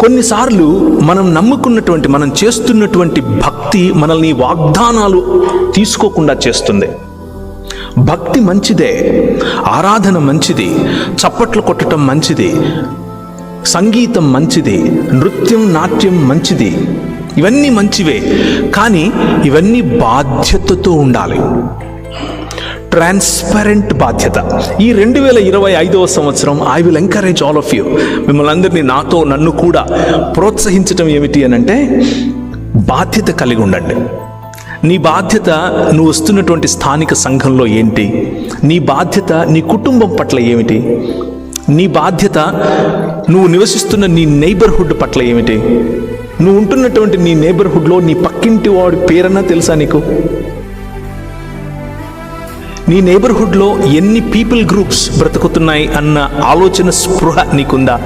కొన్నిసార్లు మనం నమ్ముకున్నటువంటి మనం చేస్తున్నటువంటి భక్తి మనల్ని వాగ్దానాలు తీసుకోకుండా చేస్తుంది. భక్తి మంచిదే ఆరాధన మంచిది చప్పట్లు కొట్టడం మంచిది సంగీతం మంచిది నృత్యం నాట్యం మంచిది ఇవన్నీ మంచివే కానీ ఇవన్నీ బాధ్యతతో ఉండాలి. ట్రాన్స్పరెంట్ బాధ్యత. ఈ రెండు వేల ఇరవై ఐదవ సంవత్సరం I will encourage all of you మిమ్మల్ని అందరినీ నాతో నన్ను కూడా ప్రోత్సహించటం ఏమిటి అని అంటే బాధ్యత కలిగి ఉండండి. నీ బాధ్యత నువ్వు వస్తున్నటువంటి స్థానిక సంఘంలో ఏంటి? నీ బాధ్యత నీ కుటుంబం పట్ల ఏమిటి? నీ బాధ్యత నువ్వు నివసిస్తున్న నీ నైబర్హుడ్ పట్ల ఏమిటి? నువ్వు ఉంటున్నటువంటి నీ నేబర్హుడ్లో నీ పక్కింటి వాడి పేరన్నా తెలుసా నీకు? నీ నైబర్హుడ్లో ఎన్ని పీపుల్ గ్రూప్స్ బ్రతుకుతున్నాయి అన్న ఆలోచన స్పృహ నీకుందా?